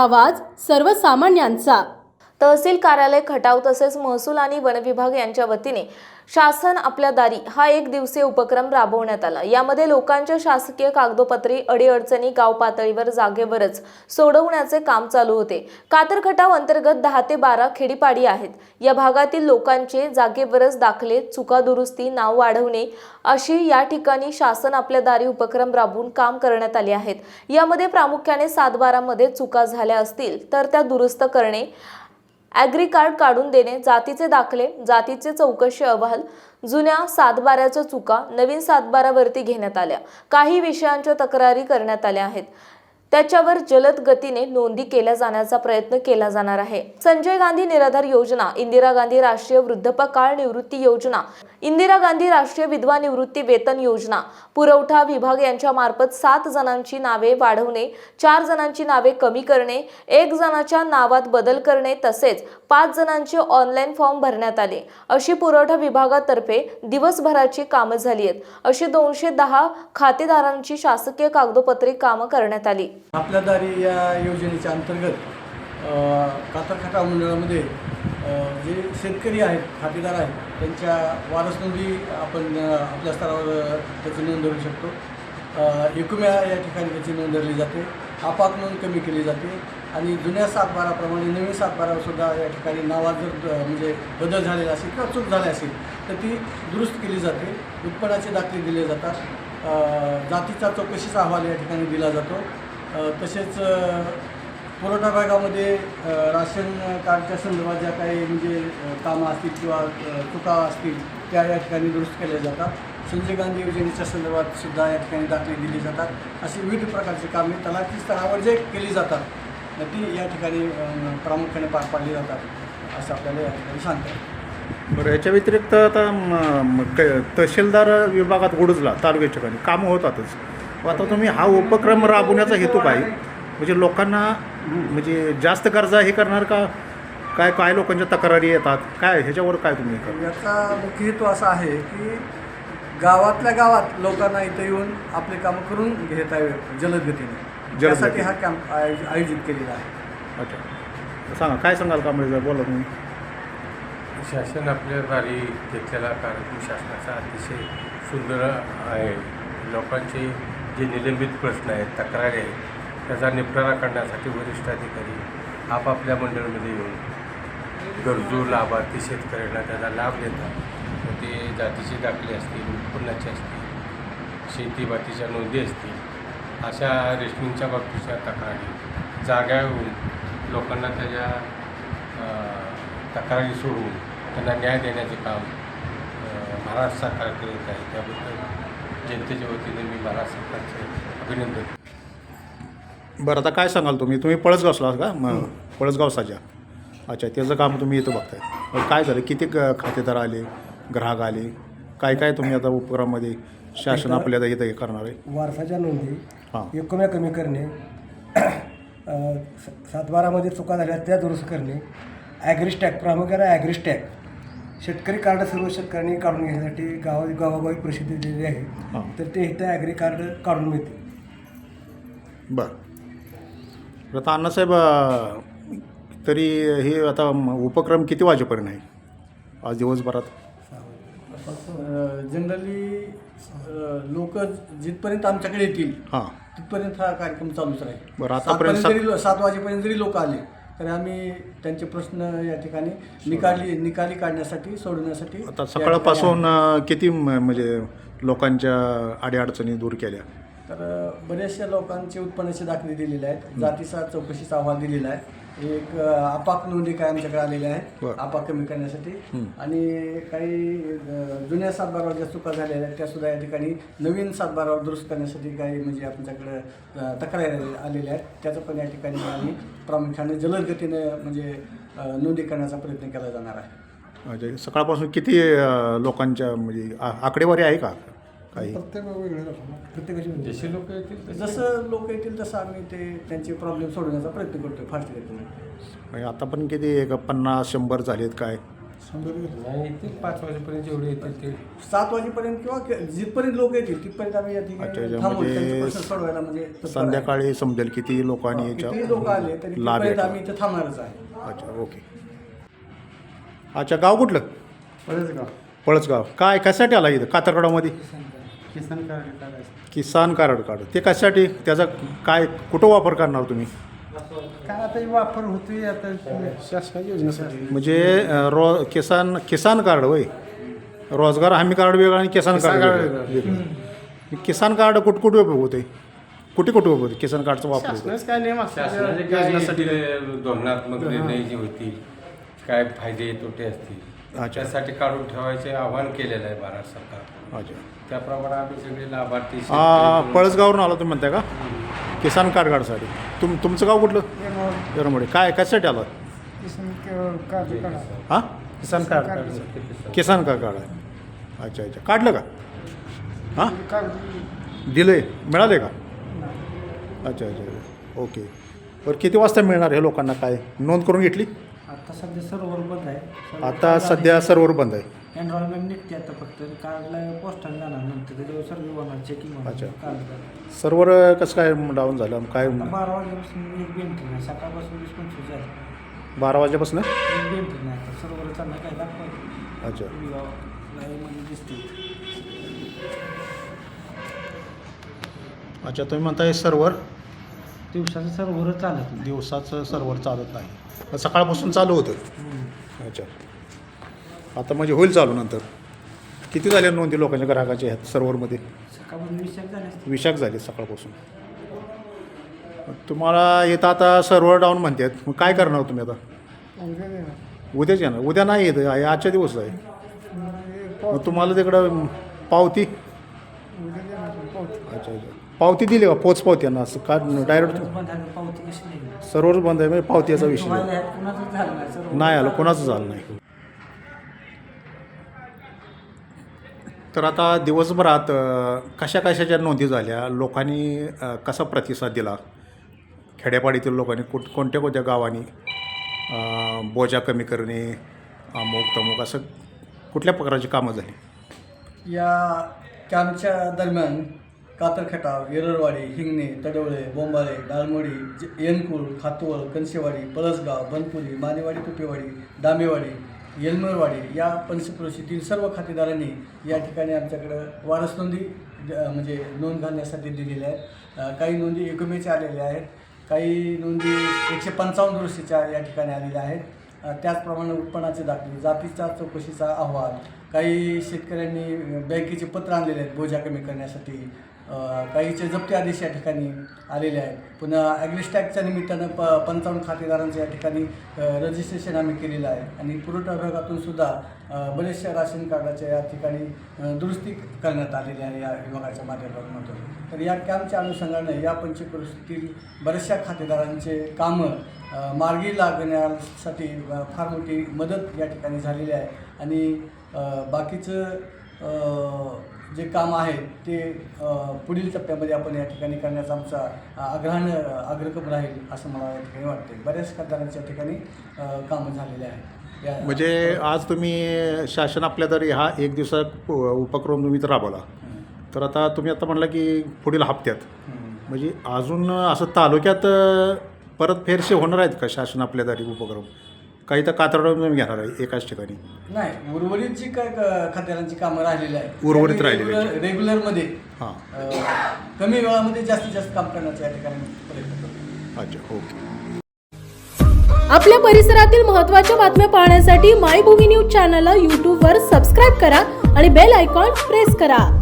आवाज सर्वसामान्यांचा. तहसील कार्यालय खटाव तसेच महसूल आणि वनविभाग यांच्या वतीने शासन आपल्या दारी हा एक दिवसीय उपक्रम राबवण्यात आला. यामध्ये लोकांच्या शासकीय कागदोपत्री अडीअडचणी गाव पातळीवर जागेवरच सोडवण्याचे काम चालू होते. कातर खटाव अंतर्गत दहा ते बारा खेडीपाडी आहेत. या भागातील लोकांचे जागेवरच दाखले चुका दुरुस्ती नाव वाढवणे अशी या ठिकाणी शासन आपल्या दारी उपक्रम राबवून काम करण्यात आले आहेत. यामध्ये प्रामुख्याने सातबारामध्ये चुका झाल्या असतील तर त्या दुरुस्त करणे ॲग्री कार्ड काढून देणे जातीचे दाखले जातीचे चौकशी अहवाल जुन्या सातबाऱ्याच्या चुका नवीन सातबारावरती घेण्यात आल्या. काही विषयांच्या तक्रारी करण्यात आल्या आहेत. त्याच्यावर जलद गतीने नोंदी केल्या जाण्याचा प्रयत्न केला जाणार आहे. संजय गांधी निराधार योजना इंदिरा गांधी राष्ट्रीय वृद्धपकाळ निवृत्ती योजना इंदिरा गांधी राष्ट्रीय विधवा निवृत्ती वेतन योजना पुरवठा विभाग यांच्या मार्फत सात जणांची नावे वाढवणे चार जणांची नावे कमी करणे एक जणाच्या नावात बदल करणे तसेच पाच जणांचे ऑनलाईन फॉर्म भरण्यात आले. अशी पुरवठा विभागातर्फे दिवसभराची कामं झाली आहेत. अशी दोनशे दहा खातेदारांची शासकीय कागदोपत्री कामं करण्यात आली. आपल्या दारी या योजनेच्या अंतर्गत कातरखाटा मंडळामध्ये जे शेतकरी आहेत खातेदार आहेत त्यांच्या वारस नोंदी आपण आपल्या स्तरावर त्याची नोंद शकतो. एकुम्या एकूम्या या ठिकाणी त्याची नोंद धरली जाते. आपात नोंद कमी केली जाते. आणि जुन्या सातबाराप्रमाणे नवीन सातबारासुद्धा या ठिकाणी नावात जर म्हणजे बदल झालेला असेल किंवा चूक झाली असेल तर ती दुरुस्त केली जाते. उत्पन्नाचे दाखले दिले जातात. जातीचा चौकशीचा अहवाल या ठिकाणी दिला जातो. तसेच पुरवठा भागामध्ये राशन कार्डच्या संदर्भात ज्या काही म्हणजे कामं असतील किंवा चुका असतील त्या या ठिकाणी दुरुस्त केल्या जातात. संजय गांधी योजनेच्या संदर्भात सुद्धा या ठिकाणी दाखले दिले जातात. अशी विविध प्रकारची कामे तलाठी स्तरावर जे केली जातात ती या ठिकाणी प्रामुख्याने पार पाडली जातात असं आपल्याला या ठिकाणी सांगतात बरं याच्या व्यतिरिक्त आता तहसीलदार विभागात गुडजला तालुक्याच्या ठिकाणी. कामं होतातच. आता तुम्ही हा उपक्रम राबवण्याचा हेतू काय? म्हणजे लोकांना म्हणजे जास्त गरजा हे करणार का? काय काय लोकांच्या तक्रारी येतात? काय ह्याच्यावर काय तुम्ही? याचा मुख्य हेतू असा आहे की गावातल्या गावात लोकांना इथं येऊन आपले कामं करून घेता यावे जलद गतीने त्यासाठी हा कॅम्प आयोज- आयोजित केलेला आहे. अच्छा. सांगा काय सांगाल कांबळे साहेब बोला तुम्ही. शासन आपल्या दारी घेतलेला कार्यक्रम शासनाचा अतिशय सुंदर आहे. लोकांचे जे निलंबित प्रश्न आहेत तक्रारी आहेत त्याचा निपटारा करण्यासाठी वरिष्ठ अधिकारी आपापल्या मंडळामध्ये येऊन गरजू लाभार्थी शेतकऱ्यांना त्याचा लाभ देतात मग ते जातीचे दाखले असतील उत्पन्नाचे असतील शेतीबातीच्या नोंदी असतील अशा रेशनिंगच्या बाबतीच्या तक्रारी जाग्या येऊन लोकांना त्याच्या तक्रारी सोडून त्यांना न्याय देण्याचे काम महाराष्ट्र सरकार करत आहे. त्याबद्दल जनतेच्या वतीने मी महाराष्ट्र सरकारचे अभिनंदन. बरं आता काय सांगाल तुम्ही? तुम्ही पळसगावला का? मग पळसगाव साजा अच्छा त्याचं काम तुम्ही इथं बघताय. मग काय झालं? किती खातेदार आले? ग्राहक आले? काय काय तुम्ही आता उपक्रमामध्ये शासन आपल्याला इथं हे करणार आहे? वारसाच्या नोंदी हां. एकूम्या कमी करणे सातबारामध्ये चुका झाल्या त्या दुरुस्त करणे ॲग्रिस्टॅग प्रामुख्याने ॲग्रिस्टॅग शेतकरी कार्ड सर्व शेतकऱ्यांनी काढून घेण्यासाठी गावा गावागावी प्रसिद्धी दिलेली हां. आहे तर ते इथं ॲग्री कार्ड काढून मिळते बरं. आता अण्णासाहेब अं, तरी हे आता म- उपक्रम किती वाजेपर्यंत आहे? आज दिवसभरात. जनरली लोक जिथपर्यंत आमच्याकडे येतील हां. तिथपर्यंत हा कार्यक्रम चालूच राहील. बरं, आतापर्यंत सातपर्यंत सात- जरी लो- सात वाजेपर्यंत जरी लोक आले तर आम्ही त्यांचे प्रश्न या ठिकाणी निकाली निकाली काढण्यासाठी सोडवण्यासाठी आता सकाळपासून किती म्हणजे लोकांच्या अडीअडचणी दूर केल्या? तर बऱ्याचशा लोकांचे उत्पन्नाचे दाखले दिलेले आहेत. जातीचा चौकशीचा अहवाल दिलेला आहे. एक आपाक नोंदी काय आमच्याकडे आलेल्या आहेत. बरं. आपाक कमी करण्यासाठी. आणि काही जुन्या सातबारावर ज्या चुका झालेल्या आहेत त्या सुद्धा या ठिकाणी नवीन सातबारावर दुरुस्त करण्यासाठी काही म्हणजे आमच्याकडे तक्रारी आले- आलेल्या आहेत. त्याचं पण या ठिकाणी आम्ही प्रामुख्याने जलद गतीने म्हणजे नोंदी करण्याचा प्रयत्न केला जाणार आहे. सकाळपासून किती लोकांच्या म्हणजे आकडेवारी आहे का? काही. प्रत्येकाची नोंद. जसे लोक येतील तसे जसं लोक येतील तसं आम्ही ते त्यांचे प्रॉब्लेम सोडवण्याचा प्रयत्न करतोय. फास्ट गतीने म्हणजे आता पण किती एक पन्नास शंभर झालेत काय? नाही येतील. पाच वाजेपर्यंत जेवढे येतील ते. सात वाजेपर्यंत किंवा जिथपर्यंत लोक येतील तिथपर्यंत आम्ही या ठिकाणी म्हणजे सोडवायला म्हणजे. संध्याकाळी समजेल किती लोकांनी लोक आले तरी. आम्ही इथे थांबणारच आहे. अच्छा ओके. अच्छा गाव कुठलं? पळसगाव. काय कशासाठी आला इथं? कातरगडामध्ये किसान कार्ड काढायचं किसान कार्ड कार्ड ते कशासाठी? त्याचा काय कुठं वापर करणार तुम्ही? काय आता हे वापर होतोय आता. शासनाच्या योजनेसाठी. म्हणजे अं, रो किसान किसान कार्ड होय. रोजगार हमी कार्ड वेगळं आणि किसान कार्ड वेगळं. वेगळं. किसान कार्ड कुठं कुठे उपयोग होते कुठे कुठे उपयोग होते किसान कार्डचा वापर होतो शासनाचं काय नियम शासनाचे असतात काय योजनेसाठी. येतील धोरणात्मक निर्णय जे होतील काय फायदे तोटे असतील. त्यासाठी काढून ठेवायचे आवाहन केलेलं आहे भारत सरकार. अच्छा. त्याप्रमाणे आम्ही सगळे लाभार्थी हा पळसगावरून आला तुम्ही म्हणताय का? किसान कार्ड कार्डसाठी तुम तुमचं गाव कुठलं? येरमडे. काय कशासाठी आला किसान कार्ड काढा हां? किसान कार्ड. काढायचं किसान कार्ड. कार्ड आहे. अच्छा अच्छा. काढलं का? हां? दिलं आहे मिळाले का? अच्छा अच्छा अच्छा. ओके. बरं किती वाजता मिळणार हे लोकांना काय? नोंद करून घेतली? आता सध्या सर्व्हर बंद आहे. आता सध्या सर्व्हर बंद आहे. एनरोलमेंट निघते आता फक्त. कार्डला पोस्टाने जाणार नंतर. त्याच्यावर सर्व होणार चेकिंग अच्छा. कार्ड सर्व्हर कसं काय डाऊन झालं? काय बारा वाजल्यापासून एक बी एंट्री नाही. सकाळपासून वीस पंचवीस झाली. बारा वाजल्यापासून एक बी एंट्री नाही आता. सर्व्हर चालणार काय दाखवायचं अच्छा. लाईव्हमध्ये दिसते अच्छा तुम्ही म्हणताय सर्व्हर? दिवसाचं सर्व्हर चालत नाही. दिवसाचं सर्व्हर चालत नाही. सकाळपासून चालू होतं. अच्छा. आता म्हणजे होईल चालू नंतर. किती झाले नोंदी लोकांच्या ग्राहकाच्या ह्यात सर्व्हरमध्ये? विशाख झाले सकाळपासून. तुम्हाला येतं आता सर्व्हर डाऊन म्हणतात. मग काय करणार तुम्ही आता? उद्याच येणार. उद्या नाही येत. आहे. आजच्या दिवस आहे. मग तुम्हाला तिकडं पावती. अच्छा अच्छा. पावती दिली का? पोच पावती यांना असं? का डायरेक्ट सर्व्हर बंद आहे पावती कशी नाही सर्व्हर बंद आहे म्हणजे पावती याचा विषय नाही. व्हायला ह्यात कुणाचंच झालं नाही सर्व नाही आलं कोणाचं झालं नाही. तर आता दिवसभरात अ, कशा कशाच्या नोंदी झाल्या? लोकांनी अ, कसा प्रतिसाद दिला? खेड्यापाडीतील लोकांनी कुठ कोणत्या कोणत्या गावांनी अ, बोजा कमी करणे अमुक तमुक असं कुठल्या प्रकारची कामं झाली? या कॅम्पच्या दरम्यान कातरखटाव येरळवाडी हिंगणे तडवळे बोंबाळे डालमोडी ज- येनकुळ खातवळ कनशेवाडी पळसगाव बनपुरी मानेवाडी तुपेवाडी दामेवाडी येलमरवाडी या पंचक्रोशीतील सर्व खातेदारांनी या ठिकाणी आमच्याकडं वारस नोंदी द- म्हणजे नोंद घालण्यासाठी दिलेल्या आहेत. काही नोंदी एकमेच्या आलेल्या आहेत. काही नोंदी एकशे पंचावन्न वर्षीच्या या ठिकाणी आलेल्या आहेत. त्याचप्रमाणे उत्पन्नाचे दाखले जातीचा चौकशीचा अहवाल काही शेतकऱ्यांनी बँकेचे पत्र आणलेले आहेत बोजा कमी करण्यासाठी. काहीचे जप्ती आदेश या ठिकाणी आलेले आहेत. पुन्हा ॲग्रिस्टॅकच्या निमित्तानं प पंचावन्न खातेदारांचं या ठिकाणी रजिस्ट्रेशन आम्ही केलेलं आहे. आणि पुरवठा विभागातून सुद्धा बरेचशा राशन कार्डाच्या या ठिकाणी दुरुस्ती करण्यात आलेली आहे या विभागाच्या माध्यमातून. तर या कॅम्पच्या अनुषंगानं या पंचक्रोशीतील बऱ्याचशा खातेदारांचे कामं मार्गी लागण्यासाठी फार मोठी मदत या ठिकाणी झालेली आहे. आणि बाकीचं जे काम आहे ते पुढील टप्प्यामध्ये आपण या ठिकाणी करण्याचा आमचा आग्रहानं आग्रहकम राहील असं मला या ठिकाणी वाटते बऱ्याच खासदारांच्या ठिकाणी कामं झालेले आहेत. म्हणजे आज तुम्ही शासन आपल्या तरी हा एक दिवसा उपक्रम तुम्ही तर राबवला. तर आता तुम्ही आता म्हणला की पुढील हप्त्यात. म्हणजे अजून असं तालुक्यात परत फेरसे होणार आहेत का शासन आपल्या तरी उपक्रम? काही तर कातरडून तुम्ही घेणार आहे एकाच ठिकाणी. नाही उर्वरित जी काय क- खात्यारांची कामं राहिलेली आहेत. उर्वरित ती राहिलेली. रेग्युलर रेग्युलरमध्ये हां. अ, कमी वेळामध्ये जास्तीत जास्त काम करण्याचा या ठिकाणी प्रयत्न करतो. अच्छा ओके. आपल्या परिसरातील महत्त्वाच्या बातम्या पाहण्यासाठी मायभूमी न्यूज चॅनलला यूट्यूबवर सबस्क्राईब करा आणि बेल आयकॉन प्रेस करा.